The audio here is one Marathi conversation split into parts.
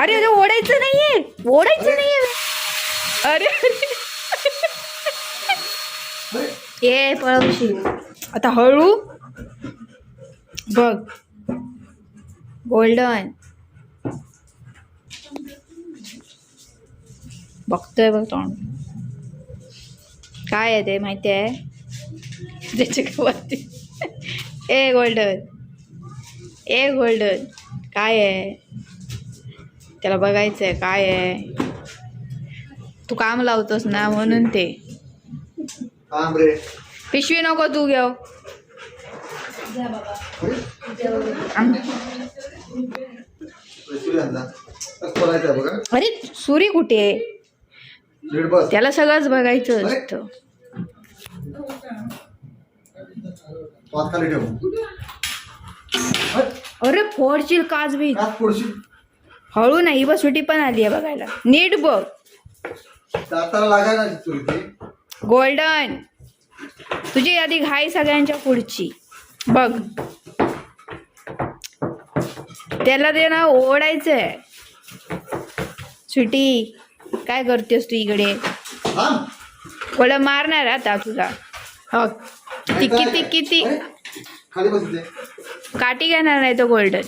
अरे अरे ओढायचं नाहीये. ओढायचं नाहीये. अरे ये पळवशील आता हळू. बघ. गोल्डन बघतोय बघ तोंड. काय आहे ते माहिती आहे? त्याच्या ए गोल्डन ए गोल्डन काय आहे? त्याला बघायचं आहे काय आहे. तू काम लावतोस ना म्हणून ते. पिशवी नको तू घेऊ. अरे आम- पैसे आणला कसं बोलायचं आहे बघा. अरे सुरी कुठे त्याला सगळंच बघायचं अरे. असतं. अरे, फोडशील काच बी. फोडशील. हळू नाही बस सुटी पण आली आहे बघायला. नीट बघ. दाताला लागायला गोल्डन. तुझी यादी घाई सगळ्यांच्या पुढची. बघ. त्याला ते ना ओढायचंय. सुटी. काय करतेस तू इकडे? कोला मारणार आता तुला. हो ती. किती किती इथे. काठी घेणार नाही तो गोल्डन.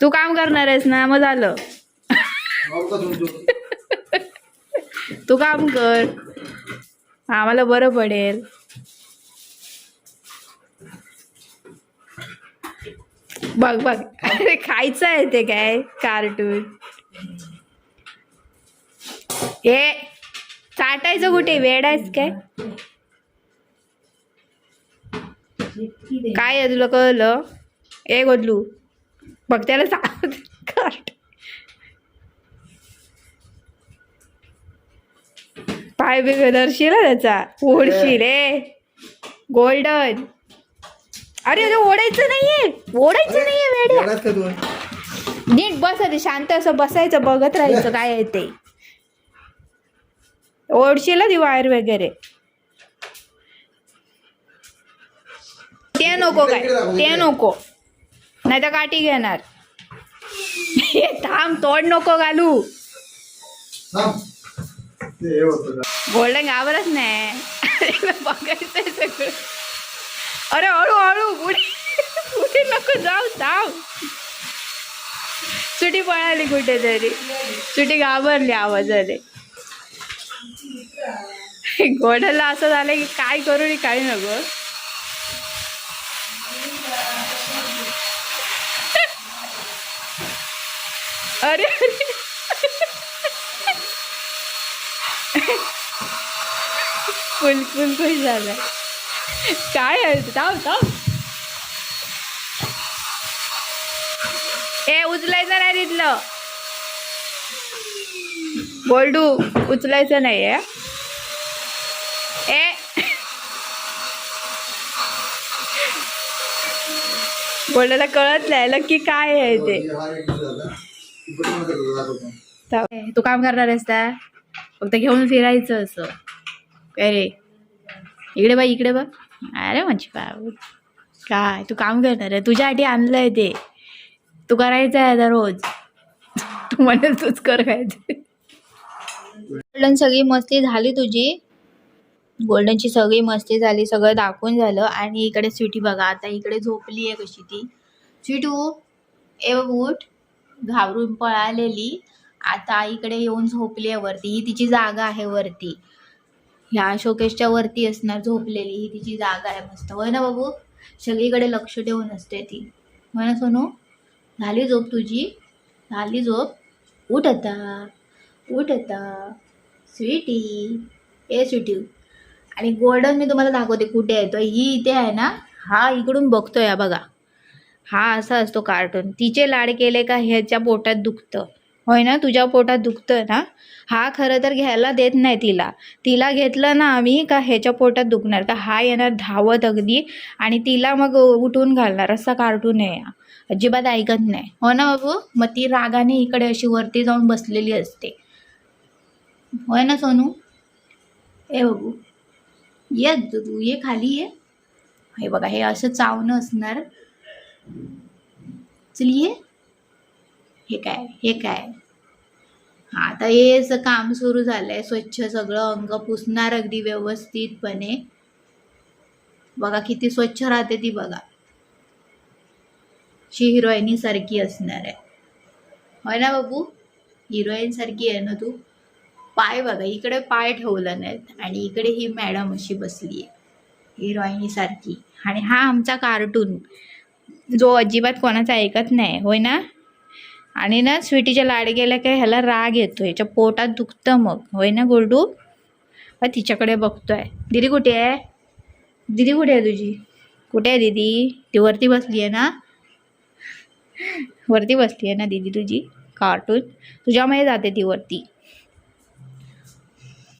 तू काम करणार आहेस ना मग झालं. तू काम कर. आम्हाला बरं पडेल. बघ बघ. अरे खायचं आहे ते काय? कार्टून हे चाटायचं कुठे? वेड आहेस काय? काय आहे तुला कळलं? ए गोदलू. बघ त्याला कार्ट पाय बिघ धरशील त्याचा. ओढशील ए. गोल्डन. अरे अरे ओढायचं नाहीये. ओढायचं नाहीये वेड्या. तू नीट बस आधी शांत असं बसायचं बघत राहायचं काय आहे ते. ओढशील ती वायर वगैरे. ते नको काय ते नको. नाही तर काठी घेणार. हे थांब तोड नको घालू. हे गोल्डन घाबरत नाही बघायचंय सगळं. अरे हळू हळू पुढे पुढे नको जाऊ थांब. सुटी पळाली कुठेतरी. सुटी घाबरली आवाजाने. गोडला असं झालं की काय करू काय नको. अरे अरे. फुल फुल खुश झालं. काय आहे? ते? थांब. ए उचलायचं नाही तिथलं. बोलडू उचलायचं नाही आहे. ए. गोल्डूला कळत नाही नक्की काय आहे ते? तू काम करणार आहेस का फक्त घेऊन फिरायचं असं. काय रे? इकडे बा इकडे बघ. अरे म्हणजे माझी बाबू काय? तू काम करणार आहे? तुझ्यासाठी आणलंय ते. तू करायचं आहे आता रोज. तू म्हणेल तूच कर काय गोल्डन सगळी मस्ती झाली तुझी. गोल्डनची सगळी मस्ती झाली सगळं दाखवून झालं. आणि इकडे स्वीटी बघा आता इकडे झोपली आहे कशी ती. स्वीटू ए उठ. घाबरून पळालेली. आता इकडे येऊन झोपली आहे वरती. ही तिची जागा आहे वरती. ह्या शोकेशच्या वरती असणार झोपलेली. ही तिची जागा आहे मस्त. होय ना बाबू? सगळीकडे लक्ष ठेवून असते ती. होय ना सोनू? झाली झोप तुझी? झाली झोप? उठ आता. उठ आता. स्वीटी. ए स्वीटी. आणि गोल्डन मी तुम्हाला दाखवते कुठे आहे तो. ही इथे आहे ना? हा इकडून बघतोय बघा. हा असा असतो कार्टून. तिचे लाड केले का ह्याच्या पोटात दुखतं. होय ना? तुझ्या पोटात दुखतं ना? हा खरं तर घ्यायला देत नाही तिला. तिला घेतलं ना आम्ही का ह्याच्या पोटात दुखणार? का हा येणार धावत अगदी आणि तिला मग उठून घालणार. असा कार्टून आहे अजिबात ऐकत नाही. हो ना बाबू? मग ती रागाने इकडे अशी वरती जाऊन बसलेली असते. होय ना सोनू? ए बाबू. ये तू. ये खाली ये. हे बघा हे असं चावणं असणार. चलिये हे काय हे काय? हा आता हेच काम सुरू झालंय स्वच्छ सगळं अंग पुसणार अगदी व्यवस्थितपणे. बघा किती स्वच्छ राहते ती बघा. शी हिरोईनी सारखी असणार आहे. होय ना बाबू? हिरोईन सारखी आहे ना तू? पाय बघा इकडे पाय ठेवलं नाहीत आणि इकडे ही मॅडम अशी बसली आहे हिरोईनी सारखी. आणि हा आमचा कार्टून. जो अजिबात कोणाचा ऐकत नाही होय ना? आणि ना स्वीटीच्या लाड गेल्या काय ह्याला राग येतो ह्याच्या पोटात दुखतं मग होय ना गोल्डू? तिच्याकडे बघतोय. दिदी कुठे आहे? दिदी कुठे आहे तुझी? कुठे आहे दिदी? ती वरती बसली आहे ना? वरती बसली आहे ना दिदी तुझी? कार्टून? तुझ्यामध्ये जाते ती वरती.